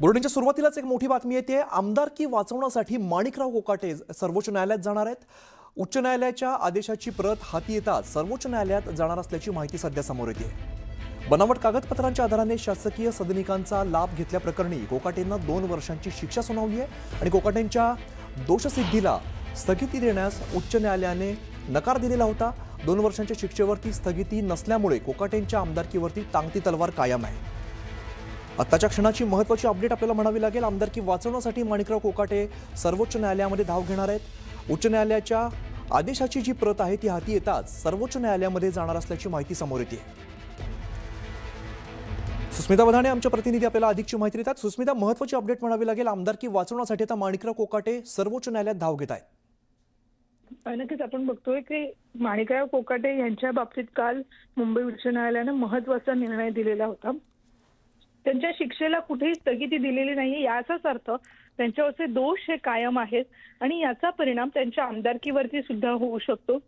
बुलेटिनच्या सुरुवातीलाच एक मोठी बातमी येते. आमदारकी वाचवण्यासाठी माणिकराव कोकाटे सर्वोच्च न्यायालयात जाणार आहेत. उच्च न्यायालयाच्या आदेशाची प्रत हाती येताच सर्वोच्च न्यायालयात जाणार असल्याची माहिती सध्या समोर येते. बनावट कागदपत्रांच्या आधाराने शासकीय सदनिकांचा लाभ घेतल्याप्रकरणी कोकाटेंना दोन वर्षांची शिक्षा सुनावली आहे आणि कोकाटेंच्या दोषसिद्धीला स्थगिती देण्यास उच्च न्यायालयाने नकार दिलेला होता. दोन वर्षांच्या शिक्षेवरती स्थगिती नसल्यामुळे कोकाटेंच्या आमदारकीवरती टांगती तलवार कायम आहे. आत्ताच्या क्षणाची महत्वाची अपडेट आपल्याला म्हणावी लागेल. आमदारकी वाचवण्यासाठी माणिकराव कोकाटे सर्वोच्च न्यायालयामध्ये धाव घेणार आहेत. उच्च न्यायालयाच्या आदेशाची जी प्रत आहे ती हाती येताच सर्वोच्च न्यायालयामध्ये जाणार असल्याची माहिती समोर येते. सुस्मिता बधाणे आमच्या प्रतिनिधी आपल्याला अधिकची माहिती देतात. सुस्मिता महत्वाची अपडेट म्हणावी लागेल. आमदारकी वाचवण्यासाठी आता माणिकराव कोकाटे सर्वोच्च न्यायालयात धाव घेत आहेत. नक्कीच आपण बघतोय की माणिकराव कोकाटे यांच्या बाबतीत काल मुंबई उच्च न्यायालयानं महत्त्वाचा निर्णय दिलेला होता. त्यांच्या शिक्षेला कुठेही स्थगिती दिलेली नाहीये याचाच अर्थ त्यांच्यावरचे दोष हे कायम आहेत आणि याचा परिणाम त्यांच्या आमदारकीवरती सुद्धा होऊ शकतो.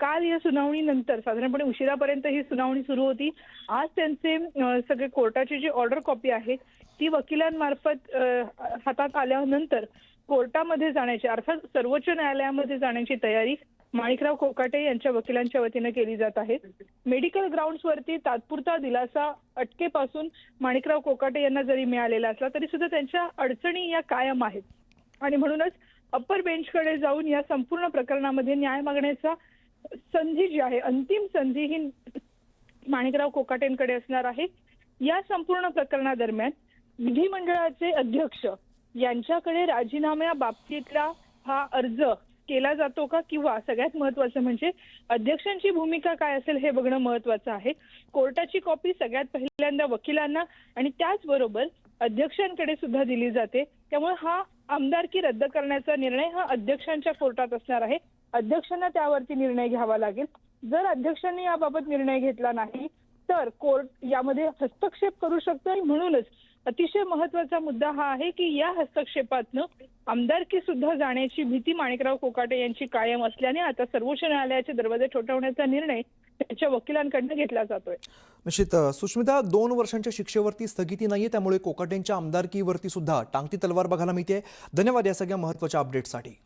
काल या सुनावणीनंतर साधारणपणे उशिरापर्यंत ही सुनावणी सुरू होती. आज त्यांचे सगळे कोर्टाची जी ऑर्डर कॉपी आहे ती वकिलांमार्फत हातात आल्यानंतर कोर्टामध्ये जाण्याची अर्थात सर्वोच्च न्यायालयामध्ये जाण्याची तयारी माणिकराव कोकाटे यांच्या वकिलांच्या वतीनं केली जात आहे मेडिकल ग्राउंड्सवरती तात्पुरता दिलासा अटकेपासून माणिकराव कोकाटे यांना जरी मिळालेला असला तरी सुद्धा त्यांच्या अडचणी या कायम आहेत. आणि म्हणूनच अप्पर बेंचकडे जाऊन या संपूर्ण प्रकरणामध्ये न्याय मागण्याचा संधी जी आहे अंतिम संधी ही माणिकराव कोकाटेंकडे असणार आहे. या संपूर्ण प्रकरणादरम्यान विधिमंडळाचे अध्यक्ष यांच्याकडे राजीनाम्या बाबतीतला हा अर्ज केला जातो का? किंवा सगळ्यात महत्वाचं म्हणजे अध्यक्षांची भूमिका काय असेल हे बघणं महत्वाचं आहे. कोर्टाची कॉपी सगळ्यात पहिल्यांदा वकिलांना आणि त्याचबरोबर अध्यक्षांकडे सुद्धा दिली जाते. त्यामुळे हा आमदारकी रद्द करण्याचा निर्णय हा अध्यक्षांच्या कोर्टात असणार आहे. अध्यक्षांना त्यावरती निर्णय घ्यावा लागेल. जर अध्यक्षांनी याबाबत निर्णय घेतला नाही तर कोर्ट यामध्ये हस्तक्षेप करू शकतो आणि म्हणूनच अतिशय महत्त्वाचा मुद्दा हा आहे की या हस्तक्षेपातनं आमदारकी सुद्धा जाण्याची भीती माणिकराव कोकाटे यांची कायम असल्याने आता सर्वोच्च न्यायालयाचे दरवाजे ठोठावण्याचा निर्णय त्यांच्या वकिलांकडनं घेतला जातोय. निश्चित सुष्मिता दोन वर्षांच्या शिक्षेवरती स्थगिती नाहीये त्यामुळे कोकाटेंच्या आमदारकीवरती सुद्धा टांगती तलवार बघायला मिळते धन्यवाद या सगळ्या महत्त्वाच्या अपडेटसाठी